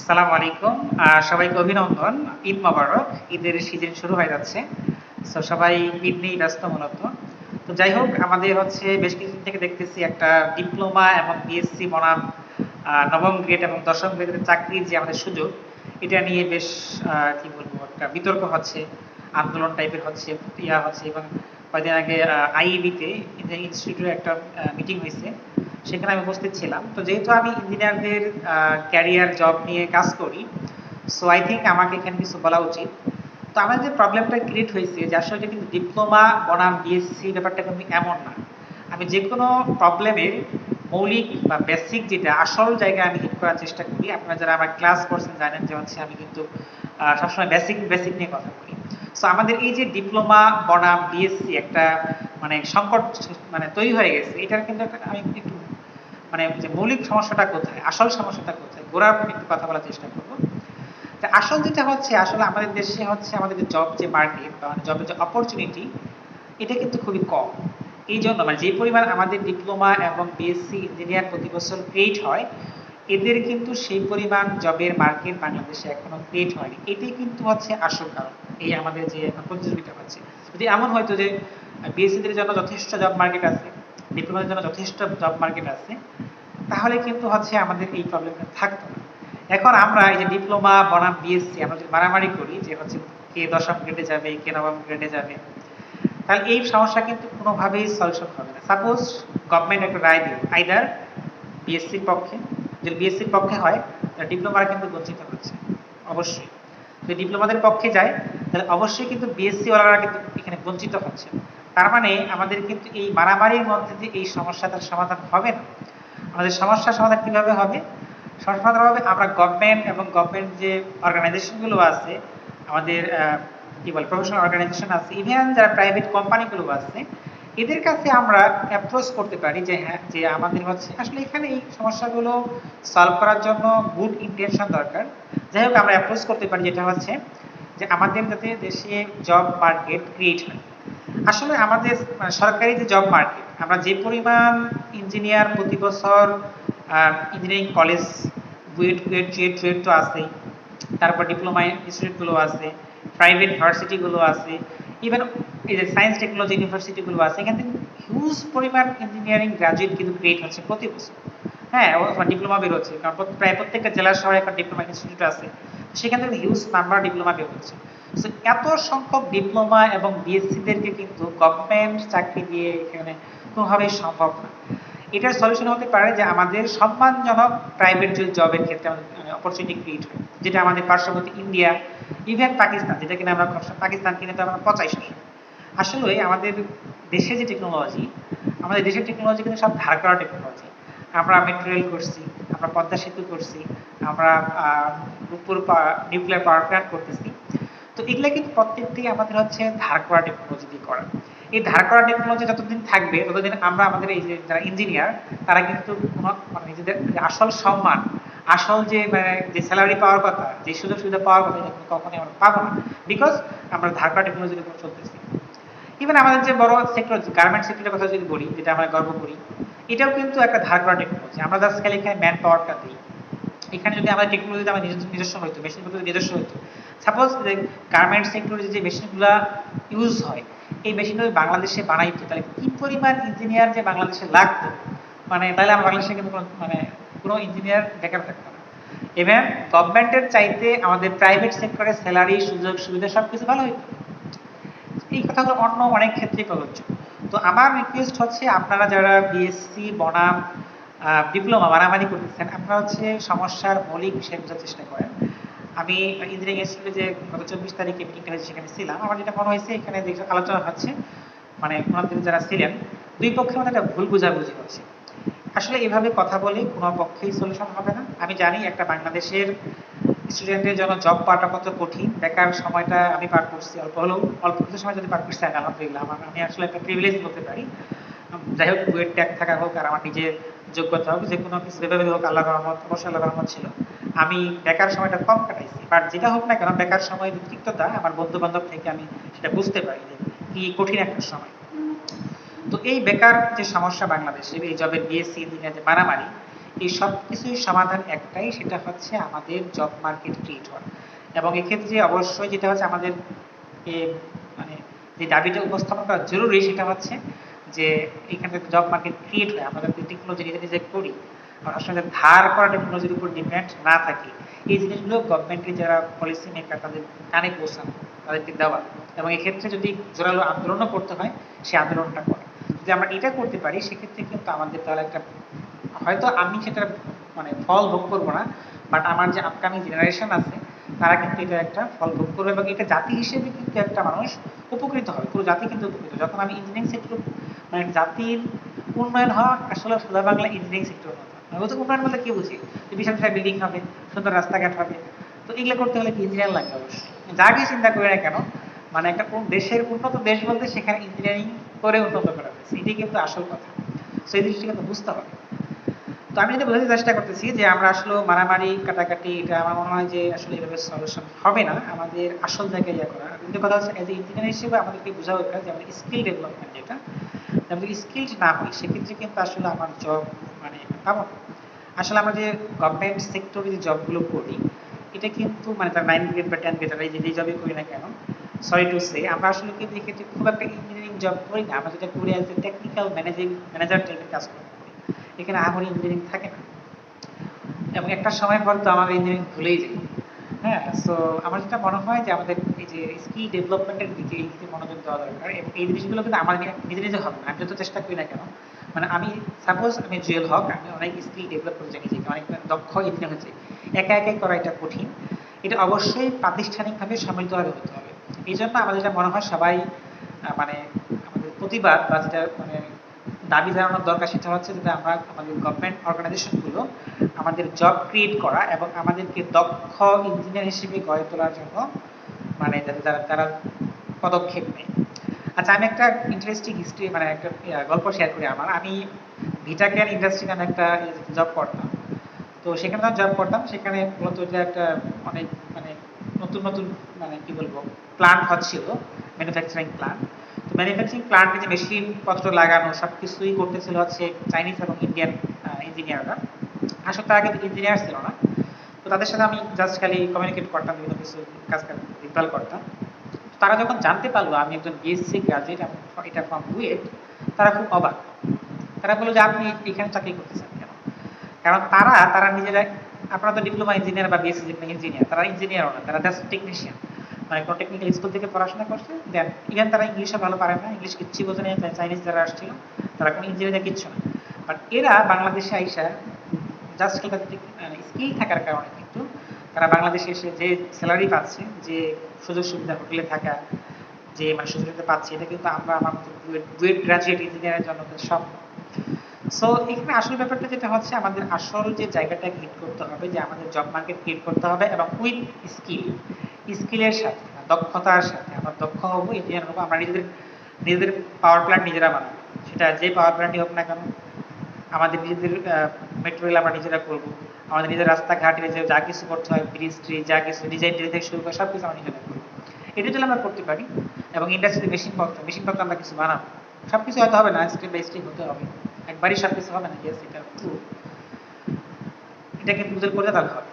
আসসালামু আলাইকুম। সবাইকে অভিনন্দন। ঈদ মোবারক। ঈদের সিজন শুরু হয়ে যাচ্ছে। তো সবাই ঈদ নিয়ে ব্যস্ত মূলত। তো যাই হোক, আমাদের হচ্ছে বেশ কিছুদিন থেকে দেখতেছি একটা ডিপ্লোমা এবং বিএসসি বনাম নবম গ্রেড এবং দশম গ্রেডের চাকরির যে আমাদের সুযোগ, এটা নিয়ে বেশ কি বলব, একটা বিতর্ক হচ্ছে, আন্দোলন টাইপের হচ্ছে ইয়া হচ্ছে এবং কয়েকদিন আগে আইইবিতে ইঞ্জিনিয়ারিং ইনস্টিটিউটের একটা মিটিং হয়েছে। সেখানে আমি উপস্থিত ছিলাম। তো যেহেতু আমি ইঞ্জিনিয়ারদের ক্যারিয়ার জব নিয়ে কাজ করি সো আই থিঙ্ক আমাকে এখানে কিছু বলা উচিত। তো আমাদের যে প্রবলেমটা ক্রিয়েট হয়েছে যে আসলে কিন্তু ডিপ্লোমা বনাম বিএসসি ব্যাপারটা কিন্তু এমন না। আমি যে কোনো প্রবলেমের মৌলিক বা বেসিক যেটা আসল জায়গায় আমি হিট করার চেষ্টা করি। আপনারা যারা আমার ক্লাস করছেন জানেন যে হচ্ছে আমি কিন্তু সবসময় বেসিক বেসিক নিয়ে কথা বলি। সো আমাদের এই যে ডিপ্লোমা বনাম বিএসসি একটা মানে সংকট মানে তৈরি হয়ে গেছে, এটার কিন্তু আমি একটু মানে যে মৌলিক সমস্যাটা কোথায়, আসল সমস্যাটা কোথায় গোড়ার একটু কথা বলার চেষ্টা করব। আসল যেটা হচ্ছে, আসলে আমাদের দেশে হচ্ছে আমাদের যে জব যে মার্কেট বা জবের যে অপরচুনিটি এটা কিন্তু খুবই কম। এই জন্য মানে যে পরিমাণ আমাদের ডিপ্লোমা এবং বিএসসি ইঞ্জিনিয়ার প্রতি বছর ক্রিয়েট হয়, এদের কিন্তু সেই পরিমাণ জবের মার্কেট বাংলাদেশে এখনও ক্রিয়েট হয়নি। এটাই কিন্তু হচ্ছে আসল কারণ, এই আমাদের যে এখন প্রতিযোগিতা হচ্ছে। যদি এমন হয়তো যে বিএসসিদের জন্য যথেষ্ট জব মার্কেট আছে ডিপ্লোমাদের জন্য যথেষ্ট জব মার্কেট আছে তাহলে কিন্তু হচ্ছে আমাদের এই প্রবলেমটা থাকতো না। এখন আমরা এই যে ডিপ্লোমা বনাম বিএসসি আমরা যদি মারামারি করি যে হচ্ছে কে দশম গ্রেডে যাবে, কে নবম গ্রেডে যাবে, তাহলে এই সমস্যা কিন্তু কোনোভাবেই সলিউশন হবে না। সাপোজ গভর্নমেন্ট একটা রায় দিল আইদার বিএসসির পক্ষে, যদি বিএসসির পক্ষে হয়, তাহলে ডিপ্লোমারা কিন্তু বঞ্চিত হচ্ছে, অবশ্যই। যদি ডিপ্লোমাদের পক্ষে যায়, তাহলে অবশ্যই কিন্তু বিএসসি ওয়ালারা কিন্তু এখানে বঞ্চিত হচ্ছে। তার মানে আমাদের কিন্তু এই মারামারির মধ্যে দিয়ে এই সমস্যাটার সমাধান হবে না। আমাদের সমস্যার সমাধান কীভাবে হবে? সমস্যার সমাধান হবে আমরা গভর্নমেন্ট এবং গভর্নমেন্ট যে অর্গানাইজেশনগুলো আছে, আমাদের কি বলে প্রফেশনাল অর্গানাইজেশন আছে ইভেন যারা প্রাইভেট কোম্পানিগুলো আছে, এদের কাছে আমরা অ্যাপ্রোচ করতে পারি যে হ্যাঁ যে আমাদের হচ্ছে আসলে এখানে এই সমস্যাগুলো সলভ করার জন্য গুড ইন্টেনশন দরকার। যাই হোক, আমরা অ্যাপ্রোচ করতে পারি যেটা হচ্ছে যে আমাদের যাতে দেশে জব মার্কেট ক্রিয়েট হয়। আসলে আমাদের মানে সরকারি যে জব মার্কেট আমরা যে পরিমাণ ইঞ্জিনিয়ার প্রতি বছর ইঞ্জিনিয়ারিং কলেজ বুয়েট কুয়েট চুয়েট চুয়েট তো আছেই। তারপর ডিপ্লোমা ইনস্টিটিউটগুলো আছে প্রাইভেট ভার্সিটিগুলো আছে ইভেন এই যে সায়েন্স টেকনোলজি ইউনিভার্সিটিগুলো আছে, এখান থেকে হিউজ পরিমাণ ইঞ্জিনিয়ারিং গ্রাজুয়েট কিন্তু ক্রিয়েট হচ্ছে প্রতি বছর। হ্যাঁ ডিপ্লোমা বের হচ্ছে কারণ প্রায় প্রত্যেকটা জেলা শহরে একটা ডিপ্লোমা ইনস্টিটিউট আছে, সেখান থেকে হিউজ নাম্বার ডিপ্লোমা বের হচ্ছে। এত সংখ্যক ডিপ্লোমা এবং বিএসসিদেরকে কিন্তু গভর্নমেন্ট চাকরি দিয়ে এখানে কোনোভাবেই সম্ভব না। এটার সলিউশন হতে পারে যে আমাদের সম্মানজনক প্রাইভেট জবের ক্ষেত্রে আমাদের অপরচুনিটি ক্রিয়েট হয়, যেটা আমাদের পার্শ্ববর্তী ইন্ডিয়া ইভেন পাকিস্তান যেটা কিনা আমরা পাকিস্তান কিনে তো আমরা পচাই সবসময় আসলে আমাদের দেশে যে টেকনোলজি আমাদের দেশের টেকনোলজি কিন্তু সব ধার করা টেকনোলজি আমরা মেট্রো রেল করছি, আমরা পদ্মা সেতু করছি, আমরা রূপপুর নিউক্লিয়ার পাওয়ার প্ল্যান্ট করতেছি। তো এগুলা কিন্তু প্রত্যেকটি আমাদের হচ্ছে ধার করা টেকনোলজি দিয়ে করা। এই ধার করা টেকনোলজি যতদিন থাকবে, ততদিন আমরা আমাদের এই যে যারা ইঞ্জিনিয়ার তারা কিন্তু কোনো মানে নিজেদের আসল সম্মান, আসল যে মানে যে স্যালারি পাওয়ার কথা, যে সুযোগ সুবিধা পাওয়ার কথা এটা কখনোই আমরা পাবো না। বিকজ আমরা ধার করা টেকনোলজির উপর চলতেছি। ইভেন আমাদের যে বড় সেক্টর গার্মেন্ট সেক্টরের কথা যদি বলি, যেটা আমরা গর্ব করি, এটাও কিন্তু একটা ধার করা টেকনোলজি আমরা জাস্ট খালি এখানে ম্যান পাওয়ারটা দিই। এখানে যদি আমাদের টেকনোলজি আমাদের নিজস্ব হইতো মেশিনগুলো নিজস্ব হইতো সাপোজ গার্মেন্ট সেক্টরে যে মেশিনগুলো ইউজ হয়, এই মেশিনগুলো বাংলাদেশে বানাইতো তাহলে কি পরিমাণ ইঞ্জিনিয়ার যে বাংলাদেশে লাগতো? মানে তাহলে আমার বাংলাদেশে কিন্তু কোনো মানে কোনো ইঞ্জিনিয়ার বেকার থাকতো না। এবং গভর্নমেন্টের চাইতে আমাদের প্রাইভেট সেক্টরের স্যালারি সুযোগ, সুবিধা সব কিছু ভালো হইতো। এই কথাগুলো অন্য অনেক ক্ষেত্রেই প্রযোজ্য। তো আমার রিকোয়েস্ট হচ্ছে আপনারা যারা বিএসসি বনাম ডিপ্লোমা মারামারি করতেছেন, আপনারা হচ্ছে সমস্যার মৌলিক বিষয় বোঝার চেষ্টা করেন। আমি ইঞ্জিনিয়ারিং ইনস্টিটিউটে যে গত চব্বিশ তারিখে মিটিংটা হয়েছে, সেখানে ছিলাম। আমার যেটা মনে হয়েছে, এখানে যে আলোচনা হচ্ছে মানে ওনাদের যারা ছিলেন, দুই পক্ষের মধ্যে একটা ভুল বোঝাবুঝি হচ্ছে। আসলে এভাবে কথা বলে কোনো পক্ষেই সলিউশন হবে না। আমি জানি একটা বাংলাদেশের স্টুডেন্টের জন্য জব পাওয়াটা কত কঠিন। বেকার সময়টা আমি পার করছি, অল্প হলেও, অল্প কিছু সময় যদি পার করছি, আলহামদুলিল্লাহ, আমার আমি আসলে একটা প্রিভিলেজ বলতে পারি। যাই হোক বুয়েট ট্যাগ থাকা হোক আর আমার নিজের যোগ্যতা হোক, যে কোনো কিছু ভেবে হোক আল্লাহ রহমত, অবশ্যই আল্লাহ রহমত ছিল। আমি বেকার সময়টা কম কাটাইছি। বাট যেটা হোক না কেন, বেকার সময়ের তিক্ততা আমার বন্ধু বান্ধব থেকে আমি সেটা বুঝতে পারি যে কি কঠিন একটা সময়। তো এই বেকার যে সমস্যা বাংলাদেশে, এই জবের বিএসসি যে মারামারি, এই সব কিছুর সমাধান একটাই, সেটা হচ্ছে আমাদের জব মার্কেট ক্রিয়েট হওয়া এবং এক্ষেত্রে অবশ্যই যেটা হচ্ছে আমাদের মানে যে দাবিটা উপস্থাপন করা জরুরি, সেটা হচ্ছে যে এখানে জব মার্কেট ক্রিয়েট হয়। আমরা যদি টেকনোলজি নিজে নিজে করি আসলে ধার করা টেকনোলজির উপর ডিপেন্ড না থাকি। এই জিনিসগুলো গভর্নমেন্টের যারা পলিসি মেকার তাদের কানে পৌঁছানো, তাদেরকে দেওয়া। এবং এক্ষেত্রে যদি জোরালো আন্দোলনও করতে হয় সেই আন্দোলনটা করা। যদি আমরা এটা করতে পারি, সেক্ষেত্রে কিন্তু আমাদের তাহলে একটা হয়তো আমি সেটা মানে ফল ভোগ করব না বাট আমার যে আপকামিং জেনারেশন আছে, তারা কিন্তু এটা একটা ফল ভোগ করবে এবং এটা জাতি হিসেবে কিন্তু একটা মানুষ উপকৃত হবে। পুরো জাতি কিন্তু উপকৃত। যখন আমি ইঞ্জিনিয়ারিং সেক্টর মানে জাতির উন্নয়ন হওয়া আসলে সোজা বাংলা ইঞ্জিনিয়ারিং সেক্টর মানে ওদের উন্নয়ন বলতে কি বুঝি? বিশাল বিশাল বিল্ডিং হবে, সুন্দর রাস্তাঘাট হবে। তো এগুলো করতে হলে কি ইঞ্জিনিয়ার লাগবে অবশ্যই যা যাকে চিন্তা করি না কেন মানে একটা কোন দেশের উন্নত দেশ বলতে সেখানে ইঞ্জিনিয়ারিং করে উন্নত করা হয়েছে। এটাই কিন্তু আসল কথা। সো এই জিনিসটা কিন্তু বুঝতে হবে। তো আমি যদি বোঝাতে চেষ্টা করতেছি যে আমরা আসলে মারামারি, কাটাকাটি, এটা আমার মনে হয় যে আসলে এভাবে সলিউশন হবে না। আমাদের আসল জায়গায় ইয়ে করা। কিন্তু কথা হচ্ছে এজ এ ইঞ্জিনিয়ার হিসেবে আমাদেরকে বোঝা দরকার যে আমাদের স্কিল ডেভেলপমেন্ট যেটা। যদি স্কিলড না হই সেক্ষেত্রে কিন্তু আসলে আমার জব পাবো। আসলে আমরা যে গভর্নমেন্ট সেক্টরে যে জবগুলো করি, এটা কিন্তু মানে তার নাইন গ্রেড বা টেন গ্রেড এই যে জবই করি না কেন সরি টু সে আমরা আসলে কিন্তু এক্ষেত্রে খুব একটা ইঞ্জিনিয়ারিং জব করি না, আমরা যেটা করি অ্যাজ টেকনিক্যাল ম্যানেজিং ম্যানেজার টাইপের কাজ করি। এখানে আমার ইঞ্জিনিয়ারিং থাকে না। এবং একটা সময় পর তো আমার ইঞ্জিনিয়ারিং ভুলেই যাই। হ্যাঁ সো আমার যেটা মনে হয় যে আমাদের এই যে স্কিল ডেভেলপমেন্টের দিকে এই দিকে মনোযোগ দেওয়া দরকার। এবং এই জিনিসগুলো কিন্তু আমার নিজে নিজে হবে না, আমি যত চেষ্টা করি না কেন মানে আমি সাপোজ আমি জুয়েল হক, আমি অনেক স্কিল ডেভেলপ করতে চাই নিজেকে অনেক দক্ষ ইঞ্জিনিয়ার হচ্ছে একা একাই করা এটা কঠিন। এটা অবশ্যই প্রাতিষ্ঠানিকভাবে সম্মিলিতভাবে হতে হবে। এই জন্য আমার যেটা মনে হয় সবাই মানে আমাদের প্রতিবাদ বা যেটা মানে দাবি জানানোর দরকার সেটা হচ্ছে যেটা আমরা আমাদের গভর্নমেন্ট অর্গানাইজেশনগুলো আমাদের জব ক্রিয়েট করা এবং আমাদেরকে দক্ষ ইঞ্জিনিয়ার হিসেবে গড়ে তোলার জন্য মানে যাতে তারা তারা পদক্ষেপ নেয়। আচ্ছা আমি একটা ইন্টারেস্টিং হিস্ট্রি মানে একটা গল্প শেয়ার করি আমার। আমি ভিটাকেয়ার ইন্ডাস্ট্রি নামে একটা জব করতাম। তো সেখানে যখন জব করতাম, সেখানে মূলত যে একটা অনেক মানে নতুন নতুন মানে কি বলব প্ল্যান্ট হচ্ছিল ম্যানুফ্যাকচারিং প্ল্যান্ট তো ম্যানুফ্যাকচারিং প্ল্যান্টে যে মেশিন পত্র লাগানো সব কিছুই করতেছিল হচ্ছে চাইনিজ এবং ইন্ডিয়ান ইঞ্জিনিয়াররা আসলে তারা কিন্তু ইঞ্জিনিয়ার ছিল না। তো তাদের সাথে আমি জাস্ট খালি কমিউনিকেট করতাম, বিভিন্ন কিছু কাজ দেখভাল করতাম। তারা যখন জানতে পারল আমি একজন বিএসসি গ্রাজুয়েট এটা ফ্রম বুয়েট তারা খুব অবাক। তারা বলল যে, আপনি এখানে চাকরি করতেছেন কেন? কারণ তারা তারা নিজেরা, আপনারা তো ডিপ্লোমা ইঞ্জিনিয়ার বা বিএসসি ইঞ্জিনিয়ার তারা ইঞ্জিনিয়ারও না, তারা জাস্ট টেকনিশিয়ান মানে কোনো টেকনিক্যাল স্কুল থেকে পড়াশোনা করছে দেন ইভেন তারা ইংলিশে ভালো পারে না ইংলিশ কিচ্ছু বোঝে না চাইনিজ যারা আসছিল, তারা কোনো ইঞ্জিনিয়ার কিচ্ছু না। বাট এরা বাংলাদেশে আইসা জাস্ট স্কিল থাকার কারণে কিন্তু তারা বাংলাদেশে এসে যে স্যালারি পাচ্ছে, যে সুযোগ সুবিধা হোটেলে থাকা, যে মানে সুযোগ সুবিধা পাচ্ছে, এটা কিন্তু আমরা আমার ডুয়েট গ্রাজুয়েট ইঞ্জিনিয়ারের জন্য সব। সো এখানে আসল ব্যাপারটা যেটা হচ্ছে, আমাদের আসল যে জায়গাটা হিট করতে হবে, যে আমাদের জব মার্কেট ক্রিয়েট করতে হবে এবং উইথ স্কিল স্কিলের সাথে দক্ষতার সাথে, আমরা দক্ষ হব ইঞ্জিনিয়ার হব, আমরা নিজেদের নিজেদের পাওয়ার প্ল্যান্ট নিজেরা বানাবো। সেটা যে পাওয়ার প্ল্যান্টই হোক না কেন আমাদের নিজেদের মেট্রো রেল আমরা নিজেরা করব। আমাদের নিজের রাস্তাঘাটে যে যা কিছু করতে হয় ব্রিজ ট্রিজ যা কিছু ডিজাইন থেকে শুরু করে সব কিছু আমরা নিজেরা করব। এটা যদি আমরা করতে পারি এবং ইন্ডাস্ট্রিতে মেশিন পত্র মেশিন পত্র আমরা কিছু বানাবো। সব কিছু হয়তো হবে না স্টেপ বাই স্টেপ হতে হবে। একবারই সব কিছু হবে না এটা ট্রু এটা কিন্তু বুঝে করলে তাহলে হবে।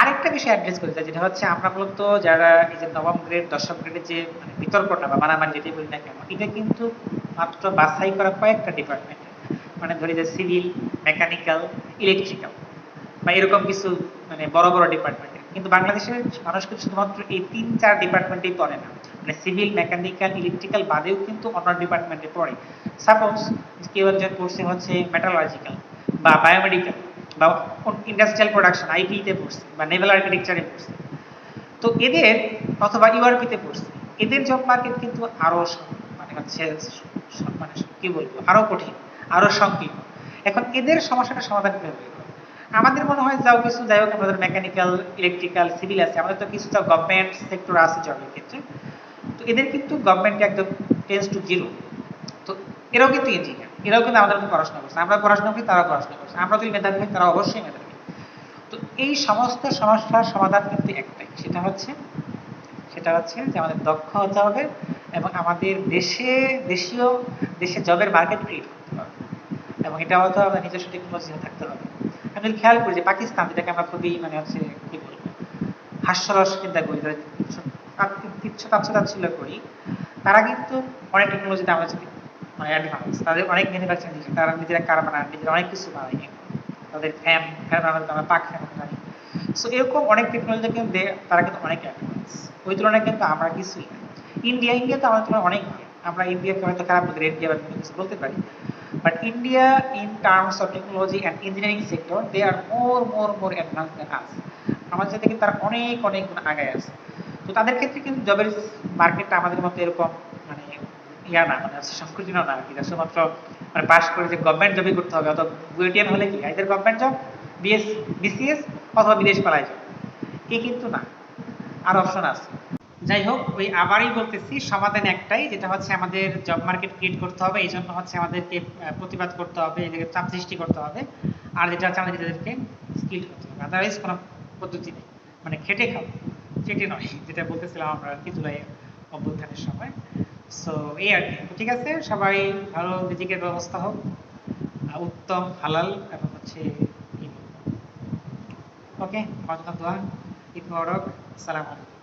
আরেকটা বিষয় অ্যাড্রেস করতে চাই যেটা হচ্ছে আমরা মূলত যারা এই যে নবম গ্রেড দশম গ্রেডের যে মানে বিতর্কটা বা মারামারি যেটাই বলি না কেন, এটা কিন্তু মাত্র বাছাই করা কয়েকটা ডিপার্টমেন্ট মানে ধরি যে সিভিল, মেকানিক্যাল, ইলেকট্রিক্যাল, বা এরকম কিছু মানে বড় বড় ডিপার্টমেন্টে কিন্তু বাংলাদেশের মানুষ কিন্তু শুধুমাত্র এই তিন, চার ডিপার্টমেন্টেই পড়ে না। মানে সিভিল, মেকানিক্যাল, ইলেকট্রিক্যাল বাদেও কিন্তু অন্য ডিপার্টমেন্টে পড়ে। সাপোজ কেউ একজন পড়ছে হচ্ছে মেটালজিক্যাল বা বায়োমেডিক্যাল বা ইন্ডাস্ট্রিয়াল প্রোডাকশন আইটিতে পড়ছে বা নেভাল আর্কিটেকচারে পড়ছে। তো এদের অথবা ইউআরপিতে পড়ছে। এদের জব মার্কেট কিন্তু আরও মানে হচ্ছে মানে কি বলব? আরও কঠিন। আরও সংকীর্ণ এখন এদের সমস্যাটা সমাধান কীভাবে আমাদের মনে হয় যাও কিছু, যাই হোক, আমাদের মেকানিক্যাল ইলেকট্রিক্যাল সিভিল আছে। আমাদের তো কিছুটা গভর্নমেন্ট সেক্টর আছে জবের ক্ষেত্রে। তো এদের কিন্তু গভর্নমেন্ট একদম টেন্স টু জিরো তো এরাও কিন্তু ইঞ্জিনিয়ার এরাও কিন্তু আমাদের মতো পড়াশোনা করছে। আমরা পড়াশোনা করি তারা পড়াশোনা করছে। আমরা যদি মেধাবী হই তারা অবশ্যই মেধাবী। তো এই সমস্ত সমস্যার সমাধান কিন্তু একটাই, সেটা হচ্ছে সেটা হচ্ছে যে আমাদের দক্ষ হতে হবে এবং আমাদের দেশে, দেশীয়, দেশে জবের মার্কেট ক্রিয়েট এবং এটা হয়তো আমাদের নিজস্ব টেকনোলজি থাকতে হবে আমি খেয়াল করি যে পাকিস্তান, যেটাকে আমরা খুবই মানে হচ্ছে কি বলব, হাস্যরস চিন্তা করি তুচ্ছ তাচ্ছিল্য করি, তারা কিন্তু অনেক টেকনোলজিতে যদি মানে অ্যাডভান্স তাদের অনেক ম্যানুফ্যাকচারিং দিচ্ছে তারা নিজেরা কার বানায়, নিজেরা অনেক কিছু বানায়, তাদের ফ্যান ফ্যান বানাতে আমরা পাক ফ্যান জানি সো এরকম অনেক টেকনোলজি কিন্তু তারা কিন্তু অনেক অ্যাডভান্স ওই তুলনায় কিন্তু আমরা কিছুই না। ইন্ডিয়া ইন্ডিয়া তো আমাদের অনেক আমরা ইন্ডিয়াকে হয়তো খারাপ বলতে ইন্ডিয়া বলতে পারি। But India in terms of technology and engineering sector they are more more more advance than us আমাদের সাথে কিন্তু তারা অনেক অনেক গুণ আগায় আছে। তো তাদের ক্ষেত্রে কিন্তু জবের মার্কেটটা আমাদের মতো এরকম মানে ইয়া না মানে সংকীর্ণ না আর কি। শুধুমাত্র মানে পাশ করে যে গভর্নমেন্ট জবই করতে হবে, অথবা বুয়েটিয়ান হলে কি এদের গভর্নমেন্ট জব বিএস বিসিএস অথবা বিদেশ পালায় জব এ কিন্তু না। আর অপশন আছে। যাই হোক ওই আবারই বলতেছি, সমাধান একটাই, যেটা হচ্ছে আমাদের জব মার্কেট ক্রিয়েট করতে হবে এই জন্য হচ্ছে আমাদেরকে প্রতিবাদ করতে হবে এদেরকে চাপ সৃষ্টি করতে হবে, আর যেটা হচ্ছে আমাদের নিজেদেরকে স্কিল করতে হবে। আদারওয়াইজ কোনো পদ্ধতি নেই। মানে খেটে খাও চেটে নয়, যেটা বলতেছিলাম আমরা কি জুলাই অভ্যুত্থানের সময়। সো এই আর কি। ঠিক আছে, সবাই ভালো রিজিকের ব্যবস্থা হোক উত্তম, হালাল, এবং হচ্ছে ওকে জন্য দোয়া, ঈদ মোবারক। সালাম আলাইকুম।